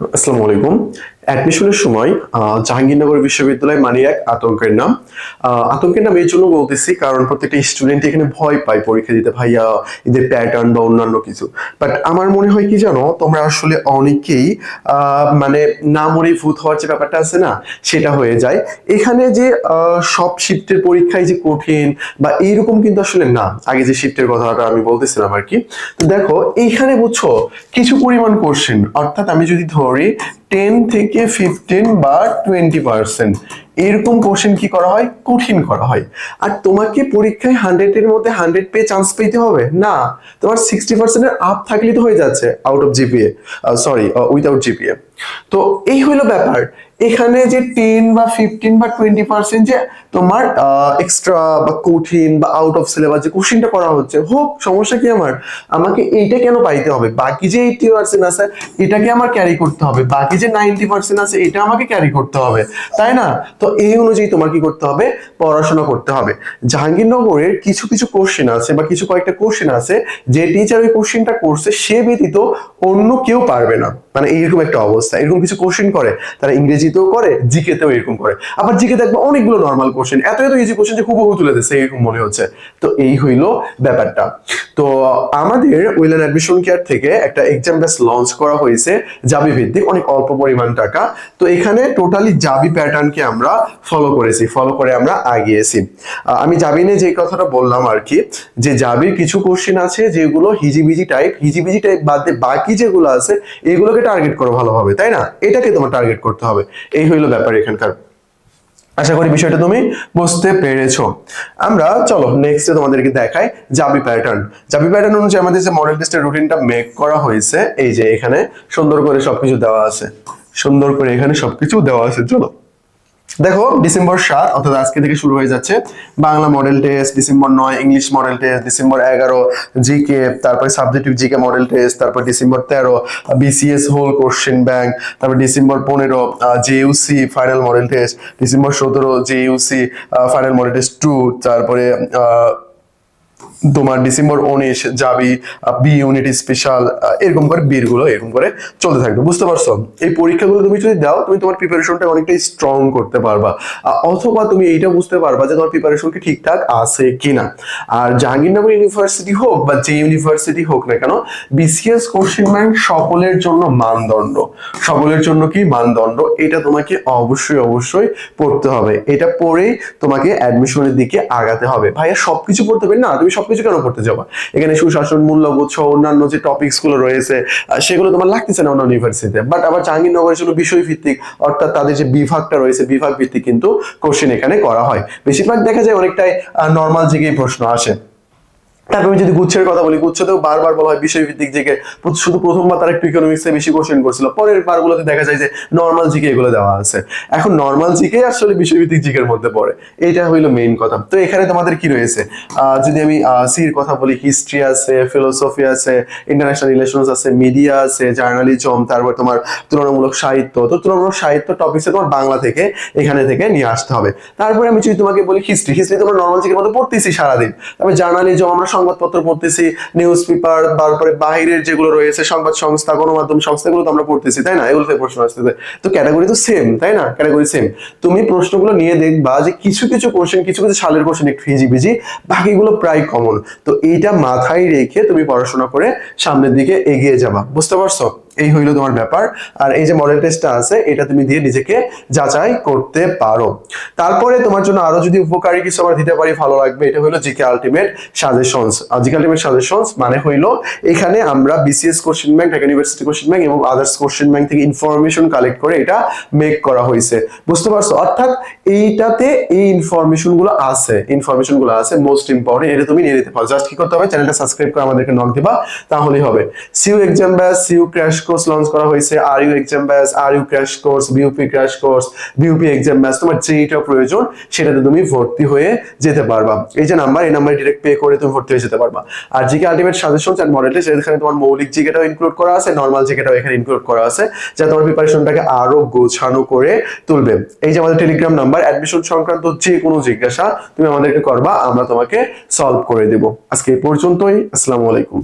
আসসালামু আলাইকুম অ্যাডমিশনের সময় জাহাঙ্গীরনগর বিশ্ববিদ্যালয় মানে এক আতঙ্কের নাম। আতঙ্কের নাম এই জন্য বলতেছি কারণ প্রত্যেকটা স্টুডেন্ট এখানে ভয় পায় পরীক্ষা দিতে, ভাইয়া, এদের প্যাটার্ন বা অন্যান্য কিছু। বাট আমার মনে হয় কি জানো, তোমরা আসলে অনেকেই মানে না মরে ভূত হওয়ার যে ব্যাপারটা আছে না, সেটা হয়ে যায়। এখানে যে সব শিফটের পরীক্ষায় যে কঠিন বা এইরকম কিন্তু আসলে না। আগে যে শিফটের কথাটা আমি বলতেছিলাম আর কি। তো দেখো, এইখানে বুঝছ, কিছু পরিমাণ কোশ্চেন অর্থাৎ আমি যদি ধরি টেন থেকে ফিফটিন বা টোয়েন্টি পার্সেন্ট এরকম কোশ্চেন কি করা হয়? কঠিন করা হয়। আর তোমাকে পরীক্ষায় হান্ড্রেডের মধ্যে হান্ড্রেড পেয়ে চান্স পেতে হবে? না। তোমার সিক্সটি পার্সেন্টের আপ থাকলে তো হয়ে যাচ্ছে out of GPA sorry without GPA তো এই হইল ব্যাপার। এখানে যে টেন বা ফিফটিন বা টোয়েন্টি পার্সেন্ট যে তোমার এক্সট্রা বা কঠিন বা আউট অফ সিলেবাস যে কোশ্চেনটা করা হচ্ছে, হোক, সমস্যা কি আমার? আমাকে এইটা কেন পাইতে হবে? বাকি যে এইটি পার্সেন্ট আছে, এটাকে আমার ক্যারি করতে হবে। বাকি যে নাইনটি পার্সেন্ট আছে, এটা আমাকে ক্যারি করতে হবে। তাই না? তো এই অনুযায়ী তোমার কি করতে হবে? পড়াশোনা করতে হবে। জাহাঙ্গীরনগরের কিছু কিছু কোশ্চেন আছে বা কিছু কয়েকটা কোশ্চেন আছে, যে টিচার ওই কোশ্চেনটা করছে, সে ব্যতীত অন্য কেউ পারবে না। মানে এইরকম একটা অবস্থা। এরকম কিছু কোশ্চেন করে, তারা ইংরেজিতেও করে, জিকেতেও এরকম করে। আবার জিকে দেখবে অনেকগুলো নর্মাল কোশ্চেন এত এত ইজি কোশ্চেন যে হুবহু তুলে দিচ্ছে, এরকম মনে হচ্ছে। তো এই হইল ব্যাপারটা। তো আমাদের উইলেন অ্যাডমিশন কেয়ার থেকে একটা এক্সাম ব্যাস লঞ্চ করা হয়েছে জাবি ভিত্তিক অনেক অল্প পরিমাণ টাকা। তো এখানে টোটালি জাবি প্যাটার্নকে আমরা ফলো করেছি ফলো করে আমরা আগিয়েছি। আমি জাবি নিয়ে যে কথাটা বললাম আর কি, যে জাবির কিছু কোশ্চেন আছে যেগুলো হিজিবিজি টাইপ হিজিবিজি টাইপ বাদ দিয়ে বাকি যেগুলো আছে, এগুলোকে টার্গেট করো ভালোভাবে, তাই না? এটাকে তোমার টার্গেট করতে হবে। এই হইল ব্যাপার এখানকার। আশা করি বিষয়টা তুমি বুঝতে পেরেছ। আমরা, চলো নেক্সটে তোমাদেরকে দেখাই জাবি প্যাটার্ন জাবি প্যাটার্ন অনুযায়ী আমাদের যে মডেল টেস্টের রুটিনটা মেক করা হয়েছে, এই যে এখানে সুন্দর করে সবকিছু দেওয়া আছে। সুন্দর করে এখানে সবকিছু দেওয়া আছে, চলো। দেখো ডিসেম্বর সাত, অর্থাৎ আজকে থেকে শুরু হয়ে যাচ্ছে। বাংলা মডেল টেস্ট ডিসেম্বর নয় ইংলিশ মডেল টেস্ট ডিসেম্বর এগারো জি কে তারপরে সাবজেক্টিভ জিকে মডেল টেস্ট তারপর ডিসেম্বর তেরো বিসিএস হোল কোশ্চেন ব্যাংক তারপর ডিসেম্বর পনেরো JUC final model test December সতেরো JUC final model test two তারপরে তোমার ডিসেম্বর উনিশ যাবি বি ইউনিট স্পেশাল এরকম করে বীরগুলো এরকম করে চলতে থাকবে, বুঝতে পারছ? এই পরীক্ষাগুলো তুমি যদি দাও, তুমি তোমার প্রিপারেশনটা অনেকটাই স্ট্রং করতে পারবা। অথবা তুমি এইটা বুঝতে পারবা যে তোমার প্রিপারেশন কি ঠিকঠাক আছে কিনা। আর জাহাঙ্গীরনগর ইউনিভার্সিটি হোক বা যে ইউনিভার্সিটি হোক না কেন বিসিএস কোশ্চেন ব্যাংক সকলের জন্য মানদণ্ড। সকলের জন্য কি মানদণ্ড? এটা তোমাকে অবশ্যই অবশ্যই পড়তে হবে। এটা পড়েই তোমাকে অ্যাডমিশনের দিকে আগাতে হবে। ভাইয়া, সবকিছু পড়তে হবে না, তুমি সবকিছু কেন পড়তে যাওয়া এখানে সুশাসন, মূল্যবোধ সহ অন্যান্য যে টপিকসগুলো রয়েছে সেগুলো তোমার লাগতেছে না অন্য ইউনিভার্সিটিতে বাট আবার জাহাঙ্গীরনগরের জন্য বিষয় ভিত্তিক অর্থাৎ তাদের যে বিভাগটা রয়েছে বিভাগ ভিত্তিক কিন্তু কোশ্চেন এখানে করা হয়। বেশিরভাগ দেখা যায় অনেকটাই নর্মাল জিকেই প্রশ্ন আসে। তারপর আমি যদি গুচ্ছের কথা বলি, গুচ্ছতেও বারবার বলা হয় বিষয় ভিত্তিক জিকে শুধু প্রথমবার তারা একটু ইকোনমিক্সে বেশি কোশ্চেন করছিল, পরের বারগুলোতে দেখা যায় যে নর্মাল জিকে এগুলো দেওয়া আছে। এখন নর্মাল জিকে আসলে বিষয় ভিত্তিক জিকের মধ্যে পড়ে। এইটা হইল মেইন কথা। তো এখানে তোমাদের কি রয়েছে? যদি আমি সির কথা বলি হিস্ট্রি আছে ফিলোসফি আছে ইন্টারন্যাশনাল রিলেশনস আছে মিডিয়া আছে জার্নালিজম তারপর তোমার তুলনামূলক সাহিত্য। তো তুলনামূলক সাহিত্য টপিকসে তোমার বাংলা থেকে, এখানে থেকে নিয়ে আসতে হবে। তারপরে আমি যদি তোমাকে বলি হিস্ট্রি হিস্ট্রি তোমার নর্মাল জিকের মধ্যে পড়তেছি সারাদিন। তারপরে জার্নালিজম আমরা সংবাদপত্র পড়তেছি নিউজ পেপার তারপরে বাহিরের যেগুলো রয়েছে, সংবাদ সংস্থা, গণমাধ্যম সংস্থাগুলো তো আমরা পড়তেছি, তাই না? এগুলোতে প্রশ্ন আসতেছে। তো ক্যাটাগরি তো সেম তাই না? ক্যাটাগরি সেম তুমি প্রশ্নগুলো নিয়ে দেখবা যে কিছু কিছু কোশ্চেন কিছু কিছু সালের কোশ্চেন একটু হিজিবিজি, বাকিগুলো প্রায় কমন তো এইটা মাথায় রেখে তুমি পড়াশোনা করে সামনের দিকে এগিয়ে যাবা। বুঝতে পারছ? এই হইল তোমার ব্যাপার। আর এই যে মডেল টেস্টটা আছে, এটা তুমি দিয়ে নিজেকে যাচাই করতে পারো। তারপরে তোমার জন্য আরও যদি উপকারী কিছু আমরা দিতে পারি, ভালো লাগবে, এটা হলো GK ultimate suggestions GK ultimate suggestions মানে হইল এখানে আমরা BCS question bank Dhaka university question bank এবং আদার্স কোশ্চেন ব্যাংক থেকে ইনফরমেশন কালেক্ট করে এটা মেক করা হয়েছে বুঝতে পারছ? অর্থাৎ এইটাতে এই ইনফরমেশনগুলো আছে ইনফরমেশনগুলো আছে মোস্ট ইম্পর্টেন্ট এটা তুমি নিয়ে নিতে পারো। জাস্ট কি করতে হবে? চ্যানেলটা সাবস্ক্রাইব করে আমাদেরকে নক দিবা, তাহলেই হবে। CU exam batch CU crash course launch করা হয়েছে। R U exam batch R U crash course BUP crash course BUP exam batch তোমার যেইটা প্রয়োজন, সেটাতে তুমি ভর্তি হয়ে যেতে পারবা। এই যে নাম্বার এই নাম্বারে ডিরেক্ট পে করে তুমি ভর্তি হয়ে যেতে পারবা। আর GK ultimate suggestion and model test এখানে তোমার মৌলিক জিকেটাও ইনক্লুড করা আছে নর্মাল জিকেটাও এখানে ইনক্লুড করা আছে, যা তোমার প্রিপারেশনটাকে আরও গোছানো করে তুলবে। এই যে আমাদের টেলিগ্রাম নাম্বার অ্যাডমিশন সংক্রান্ত যে কোনো জিজ্ঞাসা তুমি আমাদেরকে করবা, আমরা তোমাকে সলভ করে দেব। আজকে এই পর্যন্তই, আসসালামু আলাইকুম।